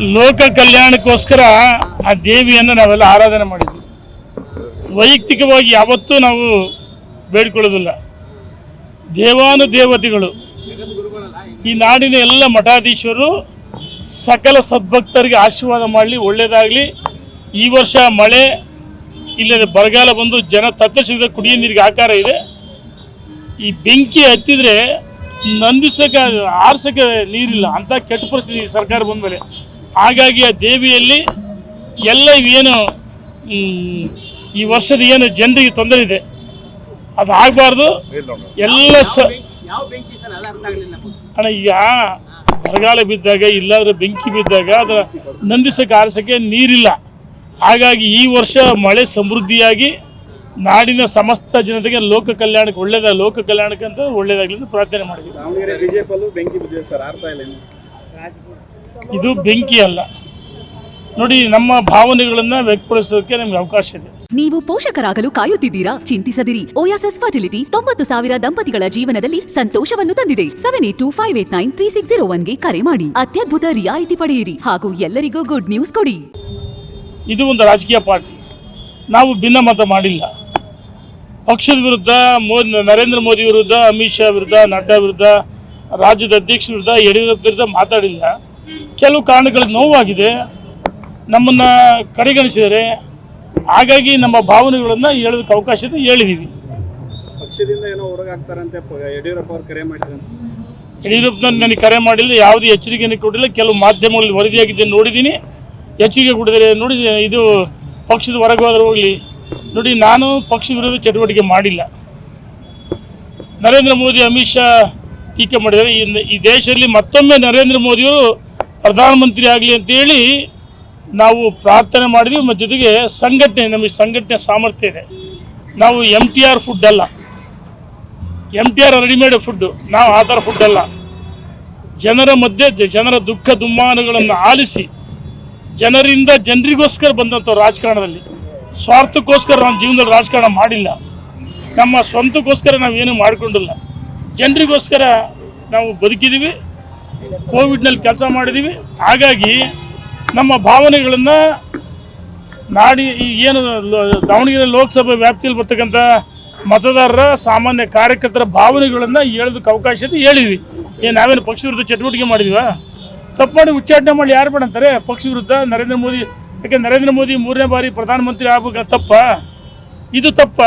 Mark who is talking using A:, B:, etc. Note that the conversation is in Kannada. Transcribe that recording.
A: ಲೋಕ ಕಲ್ಯಾಣಕ್ಕೋಸ್ಕರ ಆ ದೇವಿಯನ್ನು ನಾವೆಲ್ಲ ಆರಾಧನೆ ಮಾಡಿದ್ವಿ. ವೈಯಕ್ತಿಕವಾಗಿ ಯಾವತ್ತೂ ನಾವು ಬೇಡ್ಕೊಳ್ಳೋದಿಲ್ಲ. ದೇವಾನು ದೇವತೆಗಳು. ಈ ನಾಡಿನ ಎಲ್ಲ ಮಠಾಧೀಶರು ಸಕಲ ಸದ್ಭಕ್ತರಿಗೆ ಆಶೀರ್ವಾದ ಮಾಡಲಿ ಒಳ್ಳೆಯದಾಗಲಿ ಈ ವರ್ಷ ಮಳೆ, ಇಲ್ಲದೆ ಬರಗಾಲ ಬಂದು ಜನ ತತ್ತರಿಸಿದ ಕುಡಿಯ ನೀರಿಗೆ ಆಕಾರ ಇದೆ. ಈ ಬೆಂಕಿ ಹತ್ತಿದ್ರೆ ನಂದಿಸಕ್ಕೆ ಆರಿಸಕ್ಕೆ ನೀರಿಲ್ಲ. ಅಂತ ಕೆಟ್ಟ ಪರಿಸ್ಥಿತಿ ಸರ್ಕಾರ ಬಂದ ಮೇಲೆ ಹಾಗಾಗಿ ಆ ದೇವಿಯಲ್ಲಿ ಎಲ್ಲ ಏನು ಈ ವರ್ಷದ ಏನು ಜನರಿಗೆ ತೊಂದರೆ ಇದೆ ಅದು ಆಗಬಾರ್ದು. ಎಲ್ಲ ಸ ಅಣ್ಣ ಈಗ ಬರಗಾಲ ಬಿದ್ದಾಗ ಇಲ್ಲಾಂದ್ರೆ ಬೆಂಕಿ ಬಿದ್ದಾಗ ಅದರ ನಂದಿಸಕ್ಕೆ ಆರಿಸಕ್ಕೆ ನೀರಿಲ್ಲ. ಹಾಗಾಗಿ ಈ ವರ್ಷ ಮಳೆ ಸಮೃದ್ಧಿಯಾಗಿ ನಾಡಿನ ಸಮಸ್ತ ಜನತೆಗೆ ಲೋಕ ಕಲ್ಯಾಣಕ್ಕೆ ಒಳ್ಳೇದ ಲೋಕ ಕಲ್ಯಾಣಕ್ಕೆ ಅಂತ ಒಳ್ಳೇದಾಗಲಿ ಅಂತ ಪ್ರಾರ್ಥನೆ ಮಾಡಿದ್ವಿ. ಇದು ಬೆಂಕಿ ಅಲ್ಲ. ನೋಡಿ ನಮ್ಮ ಭಾವನೆಗಳನ್ನು ವ್ಯಕ್ತಪಡಿಸೋಕೆ ನಿಮ್ಗೆ ಅವಕಾಶ ಇದೆ.
B: ನೀವು ಪೋಷಕರಾಗಲು ಕಾಯುತ್ತಿದ್ದೀರಾ? ಚಿಂತಿಸದಿರಿ. ಓಯಾಸಸ್ ಫರ್ಟಿಲಿಟಿ ತೊಂಬತ್ತು ಸಾವಿರ ದಂಪತಿಗಳ ಜೀವನದಲ್ಲಿ ಸಂತೋಷವನ್ನು ತಂದಿದೆ. Seven eight two five eight nine three six zero ಒನ್ಗೆ ಕರೆ ಮಾಡಿ. ಅತ್ಯದ್ಭುತ ರಿಯಾಯಿತಿ ಪಡೆಯಿರಿ ಹಾಗೂ ಎಲ್ಲರಿಗೂ ಗುಡ್ ನ್ಯೂಸ್ ಕೊಡಿ.
A: ಇದು ಒಂದು ರಾಜಕೀಯ ಪಾರ್ಟಿ. ನಾವು ಭಿನ್ನಮತ ಮಾಡಿಲ್ಲ. ಪಕ್ಷದ ವಿರುದ್ಧ ಮೋದಿ ನರೇಂದ್ರ ಮೋದಿ ವಿರುದ್ಧ ಅಮಿತ್ ಶಾ ವಿರುದ್ಧ ನಡ್ಡಾ ವಿರುದ್ಧ ರಾಜ್ಯದ ಅಧ್ಯಕ್ಷ ವಿರುದ್ಧ ಯಡಿಯೂರಪ್ಪ ವಿರುದ್ಧ ಮಾತಾಡಿಲ್ಲ. ಕೆಲವು ಕಾರಣಗಳು ನೋವಾಗಿದೆ. ನಮ್ಮನ್ನು ಕಡೆಗಣಿಸಿದರೆ ಹಾಗಾಗಿ ನಮ್ಮ ಭಾವನೆಗಳನ್ನು ಹೇಳೋದಕ್ಕೆ ಅವಕಾಶ ಇದೆ ಹೇಳಿದ್ದೀವಿ
C: ಪಕ್ಷದಿಂದ ಏನೋ ಹೊರಗಾಗ್ತಾರಂತೆ ಯಡಿಯೂರಪ್ಪ ಅವರು ಕರೆ
A: ಯಡಿಯೂರಪ್ಪನ ನನಗೆ ಕರೆ ಮಾಡಿಲ್ಲ ಯಾವುದೇ ಎಚ್ಚರಿಕೆಯನ್ನು ಕೊಟ್ಟಿಲ್ಲ. ಕೆಲವು ಮಾಧ್ಯಮಗಳಲ್ಲಿ ವರದಿಯಾಗಿದ್ದೆ ನೋಡಿದ್ದೀನಿ. ಎಚ್ಚರಿಕೆ ಕೊಟ್ಟಿದ್ದಾರೆ ನೋಡಿ ಇದು ಪಕ್ಷದ ಹೊರಗೆ ಹೋದ್ರೆ ಹೋಗಲಿ. ನೋಡಿ ನಾನು ಪಕ್ಷ ವಿರೋಧ ಚಟುವಟಿಕೆ ಮಾಡಿಲ್ಲ. ನರೇಂದ್ರ ಮೋದಿ ಅಮಿತ್ ಶಾ ಟೀಕೆ ಮಾಡಿದ್ದಾರೆ. ಈ- ದೇಶದಲ್ಲಿ ಮತ್ತೊಮ್ಮೆ ನರೇಂದ್ರ ಮೋದಿಯವರು ಪ್ರಧಾನಮಂತ್ರಿ ಆಗಲಿ ಅಂತೇಳಿ ನಾವು ಪ್ರಾರ್ಥನೆ ಮಾಡಿದ್ವಿ. ಮತ್ತು ಜೊತೆಗೆ ಸಂಘಟನೆ, ನಮಗೆ ಸಂಘಟನೆ ಸಾಮರ್ಥ್ಯ ಇದೆ. ನಾವು ಎಂ ಟಿ ಆರ್ ಫುಡ್ ಅಲ್ಲ. M T R readymade food ನಾವು ಆ ಥರ ಫುಡ್ ಅಲ್ಲ. ಜನರ ಮಧ್ಯೆ ಜನರ ದುಃಖ ದುಮ್ಮಾನಗಳನ್ನು ಆಲಿಸಿ, ಜನರಿಂದ ಜನರಿಗೋಸ್ಕರ ಬಂದಂಥ ರಾಜಕಾರಣದಲ್ಲಿ. ಸ್ವಾರ್ಥಕ್ಕೋಸ್ಕರ ನಾವು ಜೀವನದಲ್ಲಿ ರಾಜಕಾರಣ ಮಾಡಿಲ್ಲ. ನಮ್ಮ ಸ್ವಂತಕ್ಕೋಸ್ಕರ ನಾವೇನು ಮಾಡಿಕೊಂಡಿಲ್ಲ. ಜನರಿಗೋಸ್ಕರ ನಾವು ಬದುಕಿದ್ದೀವಿ, ಕೋವಿಡ್ನಲ್ಲಿ ಕೆಲಸ ಮಾಡಿದ್ದೀವಿ. ಹಾಗಾಗಿ ನಮ್ಮ ಭಾವನೆಗಳನ್ನು ನಾಡಿ ಏನು ದಾವಣಗೆರೆ ಲೋಕಸಭೆ ವ್ಯಾಪ್ತಿಯಲ್ಲಿ ಬರ್ತಕ್ಕಂಥ ಮತದಾರರ ಸಾಮಾನ್ಯ ಕಾರ್ಯಕರ್ತರ ಭಾವನೆಗಳನ್ನು ಹೇಳೋದಕ್ಕೆ ಅವಕಾಶ ಇದೆ, ಹೇಳಿದ್ವಿ. ಏನು ನಾವೇನು ಪಕ್ಷ ವಿರುದ್ಧ ಚಟುವಟಿಕೆ ಮಾಡಿದೀವ? ತಪ್ಪು ಮಾಡಿ ಉಚ್ಚಾಟನೆ ಮಾಡಿ ಯಾರು ಬೇಡ ಅಂತಾರೆ? ಪಕ್ಷ ವಿರುದ್ಧ ನರೇಂದ್ರ ಮೋದಿ, ಯಾಕೆ ನರೇಂದ್ರ ಮೋದಿ ಮೂರನೇ ಬಾರಿ ಪ್ರಧಾನಮಂತ್ರಿ ಆಗ್ಬೇಕು ತಪ್ಪ? ಇದು ತಪ್ಪ?